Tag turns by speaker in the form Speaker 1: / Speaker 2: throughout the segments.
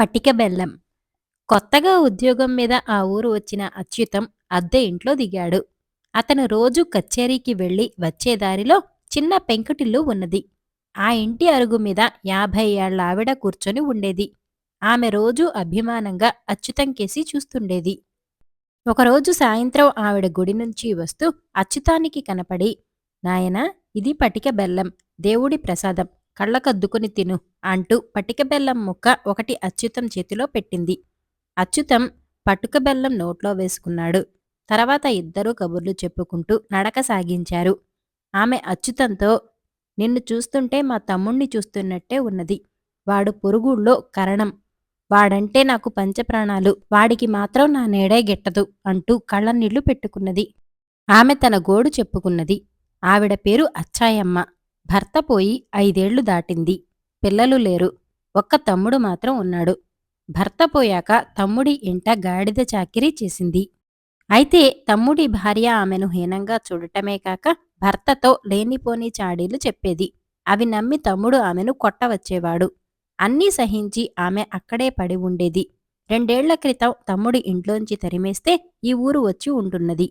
Speaker 1: పటిక బెల్లం. కొత్తగా ఉద్యోగం మీద ఆ ఊరు వచ్చిన అచ్యుతం అద్దె ఇంట్లో దిగాడు. అతను రోజు కచేరీకి వెళ్ళి వచ్చే దారిలో చిన్న పెంకుటిల్లు ఉన్నది. ఆ ఇంటి అరుగు మీద యాభై ఏళ్ళ ఆవిడ కూర్చొని ఉండేది. ఆమె రోజు అభిమానంగా అచ్యుతం కేసి చూస్తుండేది. ఒకరోజు సాయంత్రం ఆవిడ గుడి నుంచి వస్తూ అచ్యుతానికి కనపడి నాయనా ఇది పటిక బెల్లం దేవుడి ప్రసాదం. కళ్ళకద్దుకుని తిను అంటూ పటిక బెల్లం ముక్క ఒకటి అచ్యుతం చేతిలో పెట్టింది. అచ్యుతం పటుక బెల్లం నోట్లో వేసుకున్నాడు. తర్వాత ఇద్దరూ కబుర్లు చెప్పుకుంటూ నడక సాగించారు. ఆమె అచ్యుతంతో నిన్ను చూస్తుంటే మా తమ్ముణ్ణి చూస్తున్నట్టే ఉన్నది. వాడు పొరుగుళ్ళో కరణం. వాడంటే నాకు పంచప్రాణాలు. వాడికి మాత్రం నా నేడే గిట్టదు అంటూ కళ్ళ నీళ్ళు పెట్టుకున్నది. ఆమె తన గోడు చెప్పుకున్నది. ఆవిడ పేరు అచ్చాయమ్మ. భర్త పోయి ఐదేళ్ళు దాటింది. పిల్లలు లేరు. ఒక్క తమ్ముడు మాత్రం ఉన్నాడు. భర్త పోయాక తమ్ముడి ఇంట గాడిద చాకిరీ చేసింది. అయితే తమ్ముడి భార్య ఆమెను హీనంగా చూడటమే కాక భర్తతో లేనిపోని చాడీలు చెప్పేది. అవి నమ్మి తమ్ముడు ఆమెను కొట్టవచ్చేవాడు. అన్నీ సహించి ఆమె అక్కడే పడి ఉండేది. రెండేళ్ళ క్రితం తమ్ముడి ఇంట్లోంచి తరిమేస్తే ఈ ఊరు వచ్చి ఉంటున్నది.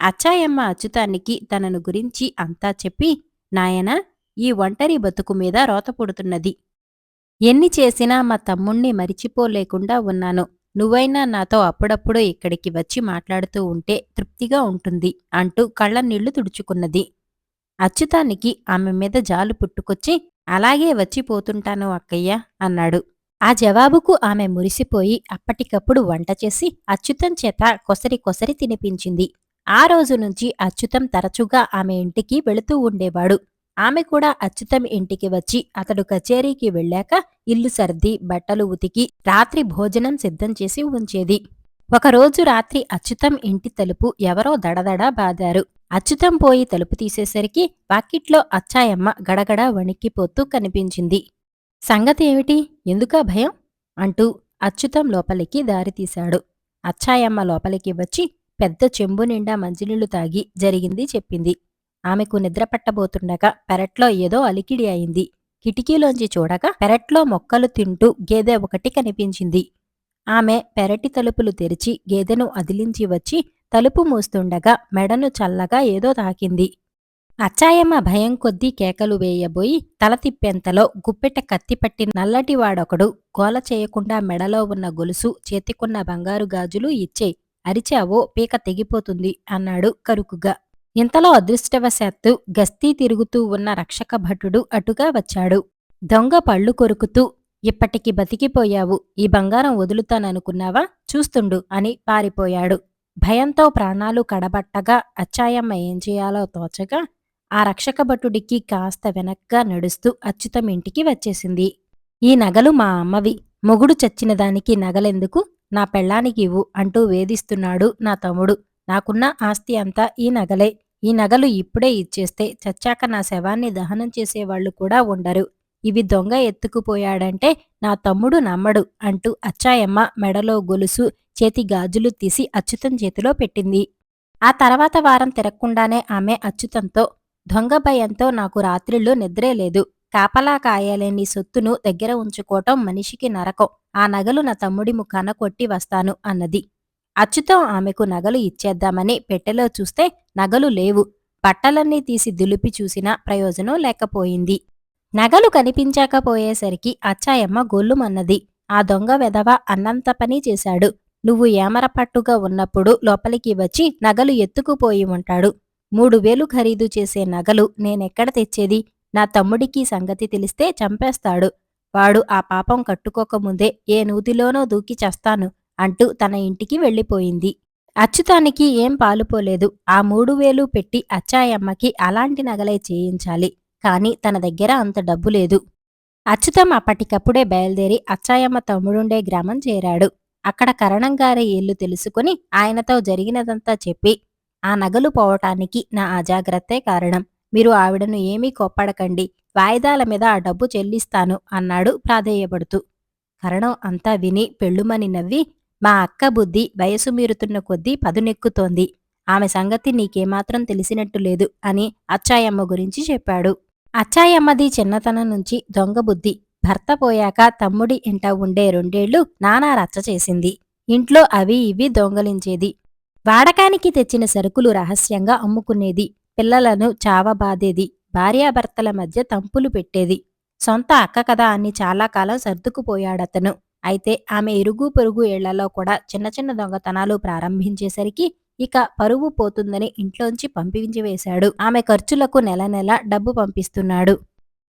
Speaker 1: అచ్చాయమ్మ అచ్యుతానికి తనను గురించి అంతా చెప్పి నాయనా ఈ ఒంటరి బతుకు మీద రోత పుడుతున్నది ఎన్ని చేసినా మా తమ్ముణ్ణి మరిచిపోలేకుండా ఉన్నాను. నువ్వైనా నాతో అప్పుడప్పుడు ఇక్కడికి వచ్చి మాట్లాడుతూ ఉంటే తృప్తిగా ఉంటుంది అంటూ కళ్ళనీళ్ళు తుడుచుకున్నది. అచ్యుతానికి ఆమె మీద జాలు పుట్టుకొచ్చి అలాగే వచ్చిపోతుంటాను అక్కయ్య అన్నాడు. ఆ జవాబుకు ఆమె మురిసిపోయి అప్పటికప్పుడు వంట చేసి అచ్యుతం చేత కొసరి కొసరి తినిపించింది. ఆ రోజు నుంచి అచ్యుతం తరచుగా ఆమె ఇంటికి వెళుతూ ఉండేవాడు. ఆమె కూడా అచ్యుతం ఇంటికి వచ్చి అతడు కచేరీకి వెళ్ళాక ఇల్లు సర్ది బట్టలు ఉతికి రాత్రి భోజనం సిద్ధం చేసి ఉంచేది. ఒకరోజు రాత్రి అచ్యుతం ఇంటి తలుపు ఎవరో దడదడా బాదారు. అచ్యుతం పోయి తలుపు తీసేసరికి వాకిట్లో అచ్చాయమ్మ గడగడ వణిక్కిపోతూ కనిపించింది. సంగతి ఏమిటి? ఎందుకా భయం? అంటూ అచ్యుతం లోపలికి దారితీశాడు అచ్చాయమ్మ లోపలికి వచ్చి పెద్ద చెంబు నిండా మంచినీళ్ళు తాగి జరిగింది చెప్పింది. ఆమెకు నిద్ర పట్టబోతుండగా పెరట్లో ఏదో అలికిడి అయింది. కిటికీలోంచి చూడగా పెరట్లో మొక్కలు తింటూ గేదె ఒకటి కనిపించింది. ఆమె పెరటి తలుపులు తెరిచి గేదెను అదిలించి వచ్చి తలుపు మూస్తుండగా మెడను చల్లగా ఏదో తాకింది. అచ్చాయమ్మ భయం కొద్దీ కేకలు వేయబోయి తల తిప్పేంతలో గుప్పెట కత్తిపట్టి నల్లటివాడొకడు గోల చేయకుండా మెడలో ఉన్న గొలుసు చేతికున్న బంగారు గాజులు ఇచ్చే అరిచావో పీక తెగిపోతుంది అన్నాడు కరుకుగా. ఇంతలో అదృష్టవశాత్తు గస్తీ తిరుగుతూ ఉన్న రక్షక భటుడు అటుగా వచ్చాడు. దొంగ పళ్ళు కొరుకుతూ ఇప్పటికి బతికిపోయావు ఈ బంగారం వదులుతాననుకున్నావా? చూస్తుండు అని పారిపోయాడు. భయంతో ప్రాణాలు కడబట్టగా అచ్చాయమ్మ ఏం చేయాలో తోచగా ఆ రక్షక భటుడికి కాస్త వెనక్గా నడుస్తూ అచ్యుతం ఇంటికి వచ్చేసింది. ఈ నగలు మా అమ్మవి మొగుడు చచ్చిన దానికి నగలెందుకు? నా పెళ్ళానికి ఇవ్వు అంటూ వేధిస్తున్నాడు నా తమ్ముడు. నాకున్న ఆస్తి అంతా ఈ నగలే. ఈ నగలు ఇప్పుడే ఇచ్చేస్తే చచ్చాక నా శవాన్ని దహనం చేసేవాళ్ళు కూడా ఉండరు. ఇవి దొంగ ఎత్తుకుపోయాడంటే నా తమ్ముడు నమ్మడు అంటూ అచ్చాయమ్మ మెడలో గొలుసు చేతి గాజులు తీసి అచ్యుతం చేతిలో పెట్టింది. ఆ తర్వాత వారం తిరగకుండానే ఆమె అచ్యుతంతో దొంగ భయంతో నాకు రాత్రిళ్ళు నిద్రే లేదు. కాపలా కాయలేని సొత్తును దగ్గర ఉంచుకోవటం మనిషికి నరకం. ఆ నగలు నా తమ్ముడి ముఖాన కొట్టి వస్తాను అన్నది. అచ్చుతో ఆమెకు నగలు ఇచ్చేద్దామని పెట్టెలో చూస్తే నగలు లేవు. బట్టలన్నీ తీసి దులిపి చూసినా ప్రయోజనం లేకపోయింది. నగలు కనిపించకపోయేసరికి అచ్చాయమ్మ గొల్లుమన్నది. ఆ దొంగ వెధవ అన్నంత పని చేశాడు. నువ్వు ఏమరపట్టుగా ఉన్నప్పుడు లోపలికి వచ్చి నగలు ఎత్తుకుపోయి ఉంటాడు. మూడు వేలు ఖరీదు చేసే నగలు నేనెక్కడ తెచ్చేది? నా తమ్ముడికి సంగతి తెలిస్తే చంపేస్తాడు. వాడు ఆ పాపం కట్టుకోకముందే ఏ నూతిలోనో దూకి చస్తాను అంటూ తన ఇంటికి వెళ్ళిపోయింది. అచ్యుతానికి ఏం పాలుపోలేదు. ఆ మూడు వేలు పెట్టి అచ్చాయమ్మకి అలాంటి నగలే చేయించాలి. కాని తన దగ్గర అంత డబ్బు లేదు. అచ్యుతం అప్పటికప్పుడే బయలుదేరి అచ్చాయమ్మ తమ్ముడుండే గ్రామం చేరాడు. అక్కడ కరణంగారి ఇల్లు తెలుసుకుని ఆయనతో జరిగినదంతా చెప్పి ఆ నగలు పోవటానికి నా అజాగ్రత్తే కారణం. మీరు ఆవిడను ఏమీ కోప్పడకండి. వాయిదాల మీద ఆ డబ్బు చెల్లిస్తాను అన్నాడు ప్రాధేయపడుతూ. కరణం అంతా విని పెళ్ళుమని నవ్వి మా అక్క బుద్ధి వయసు మీరుతున్న కొద్దీ పదునెక్కుతోంది. ఆమె సంగతి నీకేమాత్రం తెలిసినట్టు లేదు అని అచ్చాయమ్మ గురించి చెప్పాడు. అచ్చాయమ్మది చిన్నతనం నుంచి దొంగ బుద్ధి. భర్త పోయాక తమ్ముడి ఇంట ఉండే రెండేళ్ళు నానా రచ్చ చేసింది. ఇంట్లో అవి ఇవి దొంగలించేది. వాడకానికి తెచ్చిన సరుకులు రహస్యంగా అమ్ముకునేది. పిల్లలను చావబాదేది. భార్యాభర్తల మధ్య తంపులు పెట్టేది. సొంత అక్క కదా అని చాలా కాలం సర్దుకుపోయాడతను. అయితే ఆమె ఇరుగు పొరుగు ఏళ్ళలో కూడా చిన్న చిన్న దొంగతనాలు ప్రారంభించేసరికి ఇక పరువు పోతుందని ఇంట్లోంచి పంపించి వేశాడు. ఆమె ఖర్చులకు నెల నెల డబ్బు పంపిస్తున్నాడు.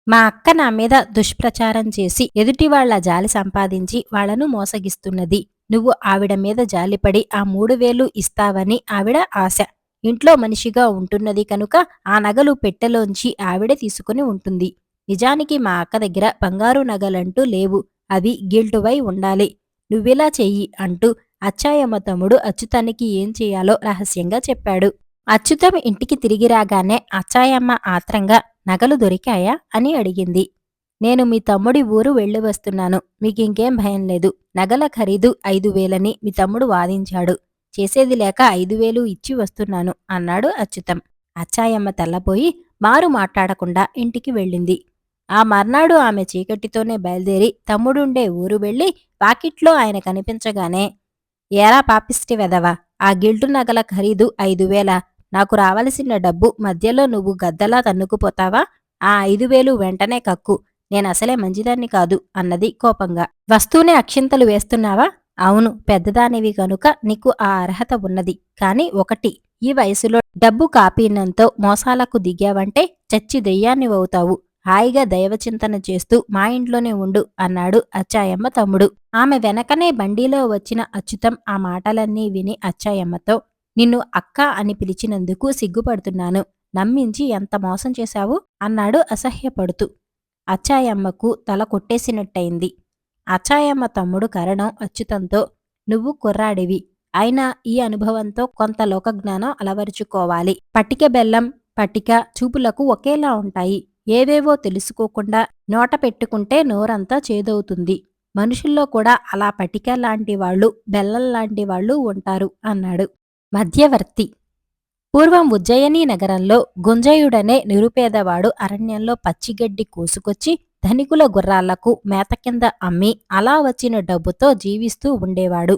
Speaker 1: మా అక్క నా మీద దుష్ప్రచారం చేసి ఎదుటివాళ్ళ జాలి సంపాదించి వాళ్ళను మోసగిస్తున్నది. నువ్వు ఆవిడ మీద జాలిపడి ఆ మూడు వేలు ఇస్తావని ఆవిడ ఆశ. ఇంట్లో మనిషిగా ఉంటున్నది కనుక ఆ నగలు పెట్టెలోంచి ఆవిడ తీసుకుని ఉంటుంది. నిజానికి మా అక్క దగ్గర బంగారు నగలంటూ లేవు. అవి గిల్టువై ఉండాలి. నువ్విలా చెయ్యి అంటూ అచ్చాయమ్మ తమ్ముడు అచ్యుతానికి ఏం చేయాలో రహస్యంగా చెప్పాడు. అచ్యుతం ఇంటికి తిరిగి రాగానే అచ్చాయమ్మ ఆత్రంగా నగలు దొరికాయా? అని అడిగింది. నేను మీ తమ్ముడి ఊరు వెళ్ళి వస్తున్నాను. మీకింకేం భయం లేదు. నగల ఖరీదు ఐదు వేలని మీ తమ్ముడు వాదించాడు. చేసేది లేక ఐదు వేలు ఇచ్చి వస్తున్నాను అన్నాడు అచ్యుతం. అచ్చాయమ్మ తెల్లబోయి మారు మాట్లాడకుండా ఇంటికి వెళ్ళింది. ఆ మర్నాడు ఆమె చీకటితోనే బయలుదేరి తమ్ముడుండే ఊరు వెళ్ళి వాకిట్లో ఆయన కనిపించగానే ఏరా పాపిస్టి వెదవా ఆ గిల్టు నగల ఖరీదు ఐదు వేల? నాకు రావలసిన డబ్బు మధ్యలో నువ్వు గద్దలా తన్నుకుపోతావా? ఆ ఐదు వేలు వెంటనే కక్కు నేనసలే మంచిదాన్ని కాదు అన్నది కోపంగా. వస్తూనే అక్షింతలు వేస్తున్నావా? అవును పెద్దదానివి కనుక నీకు ఆ అర్హత ఉన్నది. కాని ఒకటి ఈ వయసులో డబ్బు కాపీనంతో మోసాలకు దిగావంటే చచ్చి దెయ్యాన్నివవుతావు. హాయిగా దైవచింతన చేస్తూ మా ఇంట్లోనే ఉండు అన్నాడు అచ్చాయమ్మ తమ్ముడు. ఆమె వెనకనే బండిలో వచ్చిన అచ్యుతం ఆ మాటలన్నీ విని అచ్చాయమ్మతో నిన్ను అక్క అని పిలిచినందుకు సిగ్గుపడుతున్నాను. నమ్మించి ఎంత మోసం చేశావు? అన్నాడు అసహ్యపడుతూ. అచ్చాయమ్మకు తల కొట్టేసినట్టయింది. అచ్చాయమ్మ తమ్ముడు కరణం అచ్యుతంతో నువ్వు కుర్రాడివి. అయినా ఈ అనుభవంతో కొంత లోకజ్ఞానం అలవరుచుకోవాలి. పట్టిక బెల్లం పట్టిక చూపులకు ఒకేలా ఉంటాయి. ఏవేవో తెలుసుకోకుండా నోట పెట్టుకుంటే నోరంతా చేదవుతుంది. మనుషుల్లో కూడా అలా పటిక లాంటి వాళ్ళు బెల్లం లాంటి వాళ్ళు ఉంటారు అన్నాడు మధ్యవర్తి. పూర్వం ఉజ్జయిని నగరంలో గుంజయుడనే నిరుపేదవాడు అరణ్యంలో పచ్చిగడ్డి కోసుకొచ్చి ధనికుల గుర్రాలకు మేత కింద అమ్మి అలా వచ్చిన డబ్బుతో జీవిస్తూ ఉండేవాడు.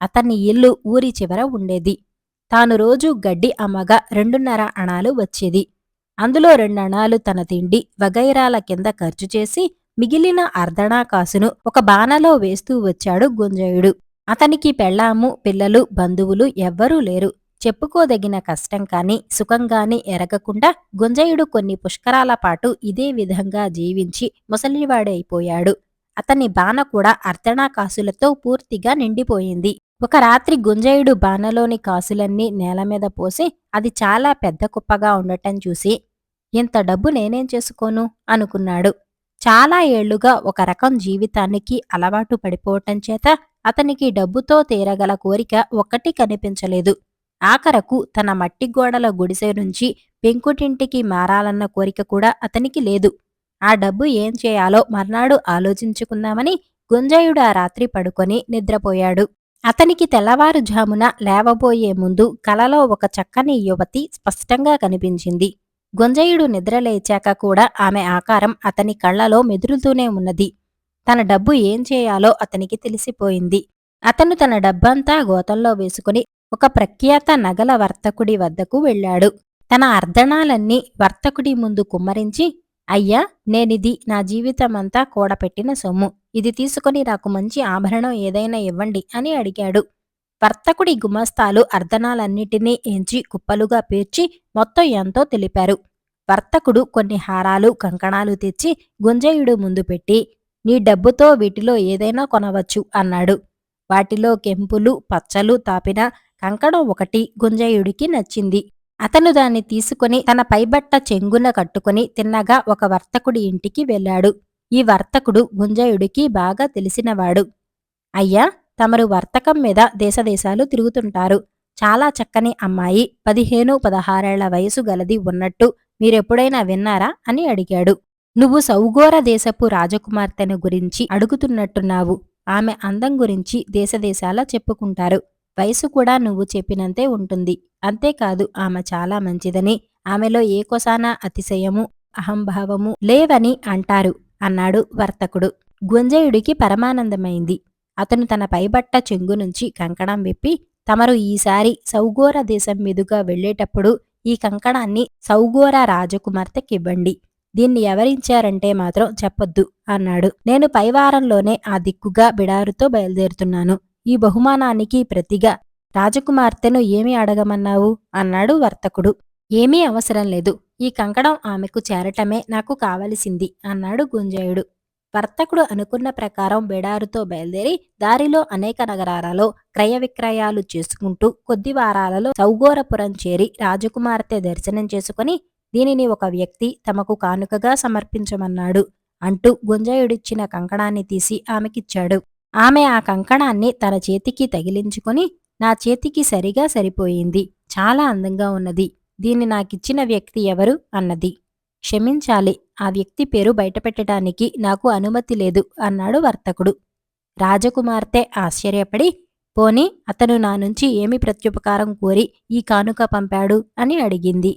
Speaker 1: అతని ఇల్లు ఊరి చివర ఉండేది. తాను రోజు గడ్డి అమ్మగా రెండున్నర అణాలు వచ్చేది. అందులో రెండణాలు తన తిండి వగైరాల కింద ఖర్చు చేసి మిగిలిన అర్ధణా కాసును ఒక బాణలో వేస్తూ వచ్చాడు గుంజయుడు. అతనికి పెళ్ళాము పిల్లలు బంధువులు ఎవ్వరూ లేరు. చెప్పుకోదగిన కష్టం కాని సుఖంగాని ఎరగకుండా గుంజయుడు కొన్ని పుష్కరాల పాటు ఇదే విధంగా జీవించి ముసలివాడైపోయాడు అతని బాణ కూడా అర్ధణా కాసులతో పూర్తిగా నిండిపోయింది. ఒక రాత్రి గుంజయుడు బాణలోని కాసులన్నీ నేల మీద పోసి అది చాలా పెద్ద కుప్పగా ఉండటం చూసి ఇంత డబ్బు నేనేం చేసుకోను? అనుకున్నాడు. చాలా ఏళ్ళుగా ఒక రకం జీవితానికి అలవాటు పడిపోవటం చేత అతనికి డబ్బుతో తీరగల కోరిక ఒక్కటి కనిపించలేదు. ఆఖరకు తన మట్టి గోడల గుడిసె నుంచి పెంకుటింటికి మారాలన్న కోరిక కూడా అతనికి లేదు. ఆ డబ్బు ఏం చేయాలో మర్నాడు ఆలోచించుకుందామని గుంజయుడు ఆ రాత్రి పడుకొని నిద్రపోయాడు. అతనికి తెల్లవారుజామున లేవబోయే ముందు కలలో ఒక చక్కని యువతి స్పష్టంగా కనిపించింది. గుంజయుడు నిద్రలేచాక కూడా ఆమె ఆకారం అతని కళ్ళలో మెదులుతూనే ఉన్నది. తన డబ్బు ఏం చేయాలో అతనికి తెలిసిపోయింది. అతను తన డబ్బంతా గోతంలో వేసుకుని ఒక ప్రఖ్యాత నగల వర్తకుడి వద్దకు వెళ్ళాడు. తన అర్ధణాలన్నీ వర్తకుడి ముందు కుమ్మరించి అయ్యా నేనిది నా జీవితమంతా కూడపెట్టిన సొమ్ము. ఇది తీసుకుని నాకు మంచి ఆభరణం ఏదైనా ఇవ్వండి అని అడిగాడు. వర్తకుడి గుమస్తాలు అర్ధనాలన్నిటినీ ఎంచి కుప్పలుగా పేర్చి మొత్తం ఎంతో తెలిపారు. వర్తకుడు కొన్ని హారాలు కంకణాలు తెచ్చి గుంజయుడు ముందు పెట్టి నీ డబ్బుతో వీటిలో ఏదైనా కొనవచ్చు అన్నాడు. వాటిలో కెంపులు పచ్చలు తాపిన కంకణం ఒకటి గుంజయుడికి నచ్చింది. అతను దాన్ని తీసుకుని తన పైబట్ట చెంగున కట్టుకుని తిన్నగా ఒక వర్తకుడి ఇంటికి వెళ్ళాడు. ఈ వర్తకుడు గుంజయుడికి బాగా తెలిసినవాడు. అయ్యా! తమరు వర్తకం మీద దేశదేశాలు తిరుగుతుంటారు. చాలా చక్కని అమ్మాయి పదిహేను పదహారేళ్ళ వయసు గలది ఉన్నట్టు మీరెప్పుడైనా విన్నారా? అని అడిగాడు. నువ్వు సౌగోర దేశపు రాజకుమార్తెను గురించి అడుగుతున్నట్టున్నావు. ఆమె అందం గురించి దేశదేశాల చెప్పుకుంటారు. వయసు కూడా నువ్వు చెప్పినంతే ఉంటుంది. అంతేకాదు ఆమె చాలా మంచిదని ఆమెలో ఏ కొసానా అతిశయము అహంభావము లేవని అంటారు అన్నాడు వర్తకుడు. గుంజయుడికి పరమానందమైంది. అతను తన పైబట్ట చెంగు నుంచి కంకణం విప్పి తమరు ఈసారి సౌగోర దేశం మీదుగా వెళ్ళేటప్పుడు ఈ కంకణాన్ని సౌగోర రాజకుమార్తెకివ్వండి. దీన్ని ఎవరించారంటే మాత్రం చెప్పొద్దు అన్నాడు. నేను పైవారంలోనే ఆ దిక్కుగా బిడారుతో బయలుదేరుతున్నాను. ఈ బహుమానానికి ప్రతిగా రాజకుమార్తెను ఏమి అడగమన్నావు? అన్నాడు వర్తకుడు. ఏమీ అవసరం లేదు. ఈ కంకణం ఆమెకు చేరటమే నాకు కావలసింది అన్నాడు గుంజయుడు. వర్తకుడు అనుకున్న ప్రకారం బెడారుతో బయలుదేరి దారిలో అనేక నగరాలలో క్రయ విక్రయాలు చేసుకుంటూ కొద్ది వారాలలో సౌగోరపురం చేరి రాజకుమార్తె దర్శనం చేసుకుని దీనిని ఒక వ్యక్తి తమకు కానుకగా సమర్పించమన్నాడు. అంటూ గుంజయుడిచ్చిన కంకణాన్ని తీసి ఆమెకిచ్చాడు. ఆమె ఆ కంకణాన్ని తన చేతికి తగిలించుకొని నా చేతికి సరిగా సరిపోయింది. చాలా అందంగా ఉన్నది. దీన్ని నాకిచ్చిన వ్యక్తి ఎవరు? అన్నది. క్షమించాలి. ఆ వ్యక్తి పేరు బయటపెట్టడానికి నాకు అనుమతి లేదు అన్నాడు వర్తకుడు. రాజకుమార్తె ఆశ్చర్యపడి పోని అతను నా నుంచి ఏమి ప్రత్యుపకారం కోరి ఈ కానుక పంపాడు? అని అడిగింది.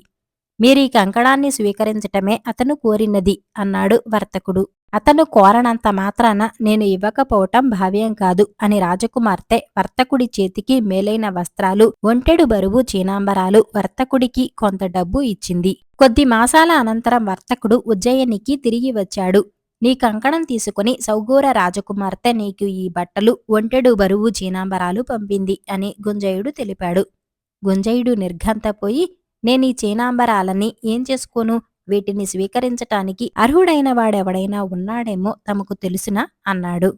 Speaker 1: మీరీ కంకణాన్ని స్వీకరించటమే అతను కోరినది అన్నాడు వర్తకుడు. అతను కోరనంత మాత్రాన నేను ఇవ్వకపోవటం భావ్యం కాదు అని రాజకుమార్తె వర్తకుడి చేతికి మేలైన వస్త్రాలు ఒంటెడు బరువు చీనాంబరాలు వర్తకుడికి కొంత డబ్బు ఇచ్చింది. కొద్ది మాసాల అనంతరం వర్తకుడు ఉజ్జయినికి తిరిగి వచ్చాడు. నీ కంకణం తీసుకుని సౌగోర రాజకుమార్తె నీకు ఈ బట్టలు ఒంటెడు బరువు చీనాంబరాలు పంపింది అని గుంజయుడు తెలిపాడు. గుంజయుడు నిర్ఘంతపోయి నేను ఈ చేనాంబరాలని ఏం చేసుకోను? వీటిని స్వీకరించటానికి అర్హుడైన వాడెవడైనా ఉన్నాడేమో తమకు తెలుసునా? అన్నాడు.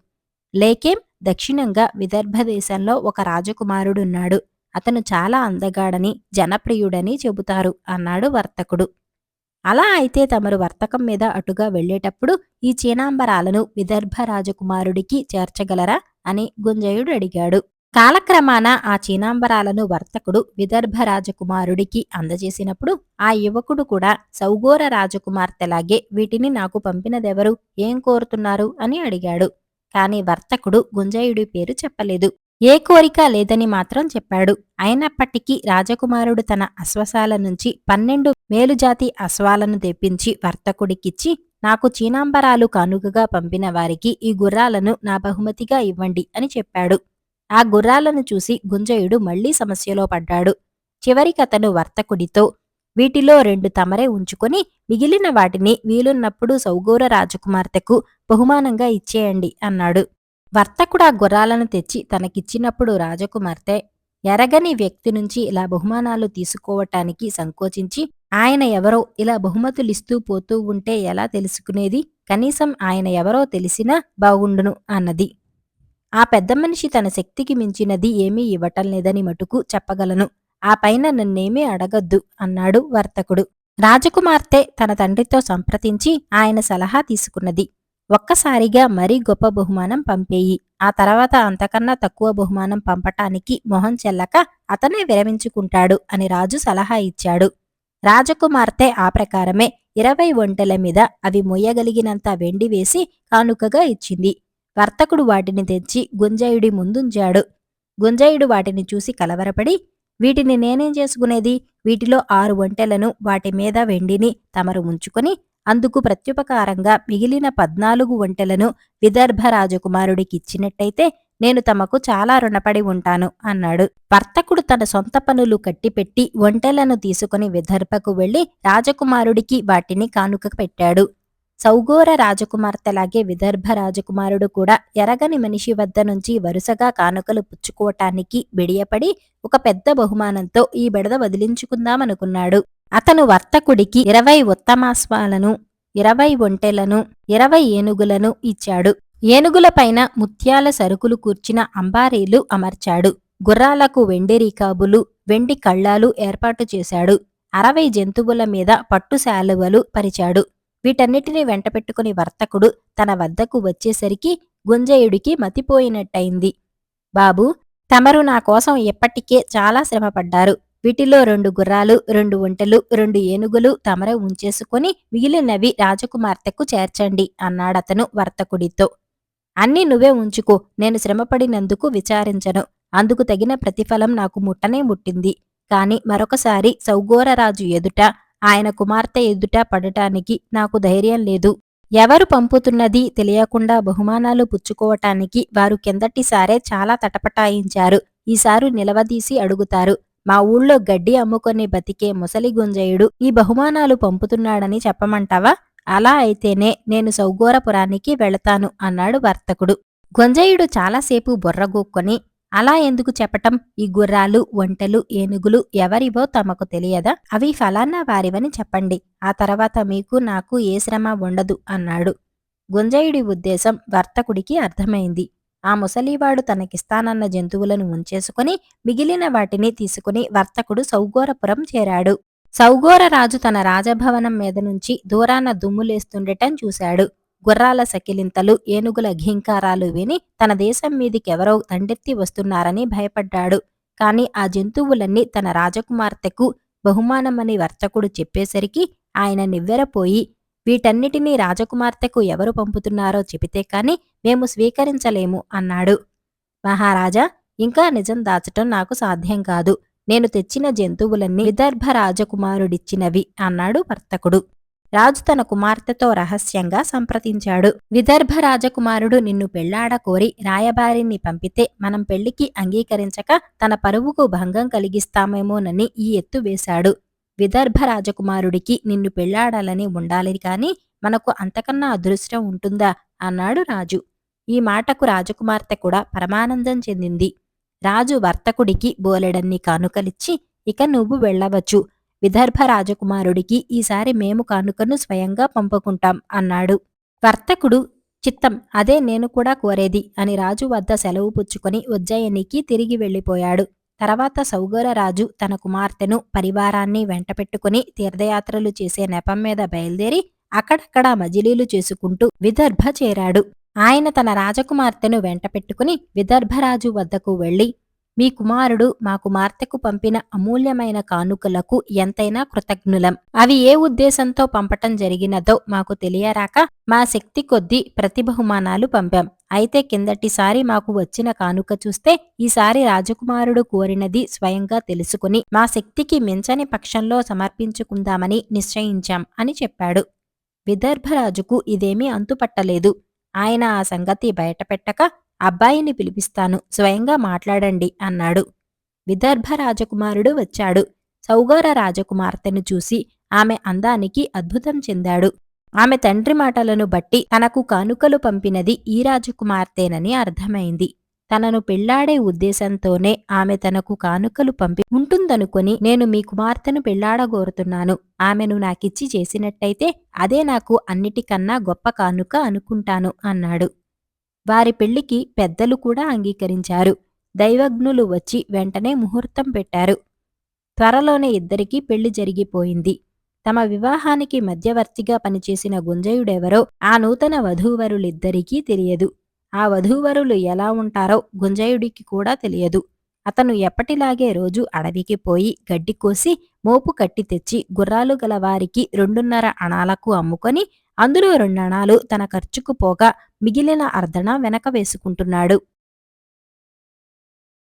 Speaker 1: లేకేం? దక్షిణంగా విదర్భ దేశంలో ఒక రాజకుమారుడున్నాడు. అతను చాలా అందగాడని జనప్రియుడని చెబుతారు అన్నాడు వర్తకుడు. అలా అయితే తమరు వర్తకం మీద అటుగా వెళ్ళేటప్పుడు ఈ చీనాంబరాలను విదర్భ రాజకుమారుడికి చేర్చగలరా? అని గుంజయుడు అడిగాడు. కాలక్రమాన ఆ చీనాంబరాలను వర్తకుడు విదర్భ రాజకుమారుడికి అందజేసినప్పుడు ఆ యువకుడు కూడా సౌగోర రాజకుమార్తెలాగే వీటిని నాకు పంపినదెవరు? ఏం కోరుతున్నారు? అని అడిగాడు. కాని వర్తకుడు గుంజయుడి పేరు చెప్పలేదు. ఏ కోరిక లేదని మాత్రం చెప్పాడు. అయినప్పటికీ రాజకుమారుడు తన అశ్వసాల నుంచి పన్నెండు మేలుజాతి అశ్వాలను తెప్పించి వర్తకుడికిచ్చి నాకు చీనాంబరాలు కానుకగా పంపిన వారికి ఈ గుర్రాలను నా బహుమతిగా ఇవ్వండి అని చెప్పాడు. ఆ గుర్రాలను చూసి గుంజయుడు మళ్ళీ సమస్యలో పడ్డాడు. చివరికతను వర్తకుడితో వీటిలో రెండు తమరే ఉంచుకొని మిగిలిన వాటిని వీలున్నప్పుడు సౌగోర రాజకుమార్తెకు బహుమానంగా ఇచ్చేయండి అన్నాడు. వర్తకుడు ఆ గుర్రాలను తెచ్చి తనకిచ్చినప్పుడు రాజకుమార్తె ఎరగని వ్యక్తి నుంచి ఇలా బహుమానాలు తీసుకోవటానికి సంకోచించి ఆయన ఎవరో ఇలా బహుమతులిస్తూ పోతూ ఉంటే ఎలా తెలుసుకునేది? కనీసం ఆయన ఎవరో తెలిసినా బాగుండును అన్నది. ఆ పెద్ద మనిషి తన శక్తికి మించినది ఏమీ ఇవ్వటం లేదని మటుకు చెప్పగలను. ఆ పైన నన్నేమీ అడగద్దు అన్నాడు వర్తకుడు. రాజకుమార్తె తన తండ్రితో సంప్రదించి ఆయన సలహా తీసుకున్నది. ఒక్కసారిగా మరీ గొప్ప బహుమానం పంపేయి. ఆ తర్వాత అంతకన్నా తక్కువ బహుమానం పంపటానికి మొహం చెల్లక అతనే విరమించుకుంటాడు అని రాజు సలహా ఇచ్చాడు. రాజకుమార్తె ఆ ప్రకారమే ఇరవై ఒంటెల మీద అవి మొయ్యగలిగినంత వెండి వేసి కానుకగా ఇచ్చింది. వర్తకుడు వాటిని తెచ్చి గుంజయుడి ముందుంచాడు. గుంజయుడు వాటిని చూసి కలవరపడి వీటిని నేనేం చేసుకునేది? వీటిలో ఆరు వంటెలను వాటి మీద వెండిని తమరు ఉంచుకొని అందుకు ప్రత్యుపకారంగా మిగిలిన పద్నాలుగు వంటెలను విదర్భ రాజకుమారుడికిచ్చినట్టయితే నేను తమకు చాలా రుణపడి ఉంటాను అన్నాడు. వర్తకుడు తన సొంత పనులు కట్టిపెట్టి ఒంటెలను తీసుకుని విదర్భకు వెళ్ళి రాజకుమారుడికి వాటిని కానుక పెట్టాడు. సౌగోర రాజకుమార్తెలాగే విదర్భ రాజకుమారుడు కూడా ఎరగని మనిషి వద్ద నుంచి వరుసగా కానుకలు పుచ్చుకోవటానికి బిడియపడి ఒక పెద్ద బహుమానంతో ఈ బెడద వదిలించుకుందామనుకున్నాడు. అతను వర్తకుడికి ఇరవై ఉత్తమాస్వాలను ఇరవై ఒంటెలను ఇరవై ఏనుగులను ఇచ్చాడు. ఏనుగులపైన ముత్యాల సరుకులు కూర్చిన అంబారీలు అమర్చాడు. గుర్రాలకు వెండి రికాబులు వెండి కళ్ళాలు ఏర్పాటు చేశాడు. అరవై జంతువుల మీద పట్టు శాలువలు పరిచాడు. వీటన్నిటినీ వెంటపెట్టుకుని వర్తకుడు తన వద్దకు వచ్చేసరికి గుంజయుడికి మతిపోయినట్టయింది. బాబూ తమరు నా కోసం ఎప్పటికే చాలా శ్రమపడ్డారు. వీటిలో రెండు గుర్రాలు రెండు ఒంటెలు రెండు ఏనుగులు తమర ఉంచేసుకొని మిగిలినవి రాజకుమార్తెకు చేర్చండి అన్నాడతను వర్తకుడితో. అన్నీ నువ్వే ఉంచుకో నేను శ్రమపడినందుకు విచారించను. అందుకు తగిన ప్రతిఫలం నాకు ముట్టనే ముట్టింది. కాని మరొకసారి సౌగోరరాజు ఎదుట ఆయన కుమార్తె ఎదుట పడటానికి నాకు ధైర్యం లేదు. ఎవరు పంపుతున్నది తెలియకుండా బహుమానాలు పుచ్చుకోవటానికి వారు కిందటిసారే చాలా తటపటాయించారు. ఈసారి నిలవదీసి అడుగుతారు మా ఊళ్ళో గడ్డి అమ్ముకొని బతికే ముసలి గుంజయుడు ఈ బహుమానాలు పంపుతున్నాడని చెప్పమంటావా? అలా అయితేనే నేను సౌగోరపురానికి వెళతాను అన్నాడు వర్తకుడు. గుంజయుడు చాలాసేపు బుర్రగూక్కొని అలా ఎందుకు చెప్పటం? ఈ గుర్రాలు ఒంటెలు ఏనుగులు ఎవరివో తమకు తెలియదా? అవి ఫలానా వారివని చెప్పండి. ఆ తర్వాత మీకు నాకు ఏ శ్రమ ఉండదు అన్నాడు. గుంజయుడి ఉద్దేశం వర్తకుడికి అర్థమైంది. ఆ ముసలివాడు తనకిస్తానన్న జంతువులను ఉంచేసుకుని మిగిలిన వాటిని తీసుకుని వర్తకుడు సౌగోరపురం చేరాడు. సౌగోరరాజు తన రాజభవనం మీద నుంచి దూరాన దుమ్ములేస్తుండటం చూశాడు. గుర్రాల సకిలింతలు ఏనుగుల ఘీంకారాలు విని తన దేశం మీదికెవరో దండెత్తి వస్తున్నారని భయపడ్డాడు. కాని ఆ జంతువులన్నీ తన రాజకుమార్తెకు బహుమానమని వర్తకుడు చెప్పేసరికి ఆయన నివ్వెరపోయి వీటన్నిటినీ రాజకుమార్తెకు ఎవరు పంపుతున్నారో చెబితే కాని మేము స్వీకరించలేము అన్నాడు. మహారాజా ఇంకా నిజం దాచటం నాకు సాధ్యం కాదు. నేను తెచ్చిన జంతువులన్నీ విదర్భ రాజకుమారుడిచ్చినవి అన్నాడు వర్తకుడు. రాజు తన కుమార్తెతో రహస్యంగా సంప్రదించాడు. విదర్భ రాజకుమారుడు నిన్ను పెళ్ళాడ కోరి రాయబారిని పంపితే మనం పెళ్ళికి అంగీకరించక తన పరువుకు భంగం కలిగిస్తామేమోనని ఈ ఎత్తు వేశాడు. విదర్భ రాజకుమారుడికి నిన్ను పెళ్ళాడాలని ఉండాలి కాని మనకు అంతకన్నా అదృష్టం ఉంటుందా? అన్నాడు రాజు. ఈ మాటకు రాజకుమార్తె కూడా పరమానందం చెందింది. రాజు వర్తకుడికి బోలెడన్ని కానుకలిచ్చి ఇక నువ్వు వెళ్ళవచ్చు. విదర్భ రాజకుమారుడికి ఈసారి మేము కానుకను స్వయంగా పంపుకుంటాం అన్నాడు. వర్తకుడు చిత్తం అదే నేను కూడా కోరేది అని రాజు వద్ద సెలవు పుచ్చుకొని ఉజ్జయినికి తిరిగి వెళ్ళిపోయాడు. తర్వాత సౌగరరాజు తన కుమార్తెను పరివారాన్ని వెంటపెట్టుకుని తీర్థయాత్రలు చేసే నెపం మీద బయలుదేరి అక్కడక్కడ మజిలీలు చేసుకుంటూ విదర్భ చేరాడు. ఆయన తన రాజకుమార్తెను వెంటపెట్టుకుని విదర్భరాజు వద్దకు వెళ్ళి మీ కుమారుడు మా కుమార్తెకు పంపిన అమూల్యమైన కానుకలకు ఎంతైనా కృతజ్ఞులం. అవి ఏ ఉద్దేశంతో పంపటం జరిగినదో మాకు తెలియరాక మా శక్తి కొద్దీ ప్రతి బహుమానాలు పంపాం. అయితే కిందటిసారి మాకు వచ్చిన కానుక చూస్తే ఈసారి రాజకుమారుడు కోరినది స్వయంగా తెలుసుకుని మా శక్తికి మించని పక్షంలో సమర్పించుకుందామని నిశ్చయించాం అని చెప్పాడు. విదర్భరాజుకు ఇదేమీ అంతుపట్టలేదు. ఆయన ఆ సంగతి బయటపెట్టక అబ్బాయిని పిలిపిస్తాను స్వయంగా మాట్లాడండి అన్నాడు. విదర్భ రాజకుమారుడు వచ్చాడు. సౌగార రాజకుమార్తెను చూసి ఆమె అందానికి అద్భుతం చెందాడు. ఆమె తండ్రి మాటలను బట్టి తనకు కానుకలు పంపినది ఈ రాజకుమార్తెనని అర్థమైంది. తనను పెళ్ళాడే ఉద్దేశంతోనే ఆమె తనకు కానుకలు పంపి ఉంటుందనుకొని నేను మీ కుమార్తెను పెళ్ళాడగోరుతున్నాను. ఆమెను నాకిచ్చి చేసినట్టయితే అదే నాకు అన్నిటికన్నా గొప్ప కానుక అనుకుంటాను అన్నాడు. వారి పెళ్ళికి పెద్దలు కూడా అంగీకరించారు. దైవజ్ఞులు వచ్చి వెంటనే ముహూర్తం పెట్టారు. త్వరలోనే ఇద్దరికీ పెళ్ళి జరిగిపోయింది. తమ వివాహానికి మధ్యవర్తిగా పనిచేసిన గుంజయుడెవరో ఆ నూతన వధూవరులిద్దరికీ తెలియదు. ఆ వధూవరులు ఎలా ఉంటారో గుంజయుడికి కూడా తెలియదు. అతను ఎప్పటిలాగే రోజు అడవికి పోయి గడ్డి కోసి మోపు కట్టి తెచ్చి గుర్రాలు గల వారికి రెండున్నర అణాలకు అమ్ముకొని అందులో రెండణాలు తన ఖర్చుకు పోగా మిగిలిన అర్ధన వెనక వేసుకుంటున్నాడు.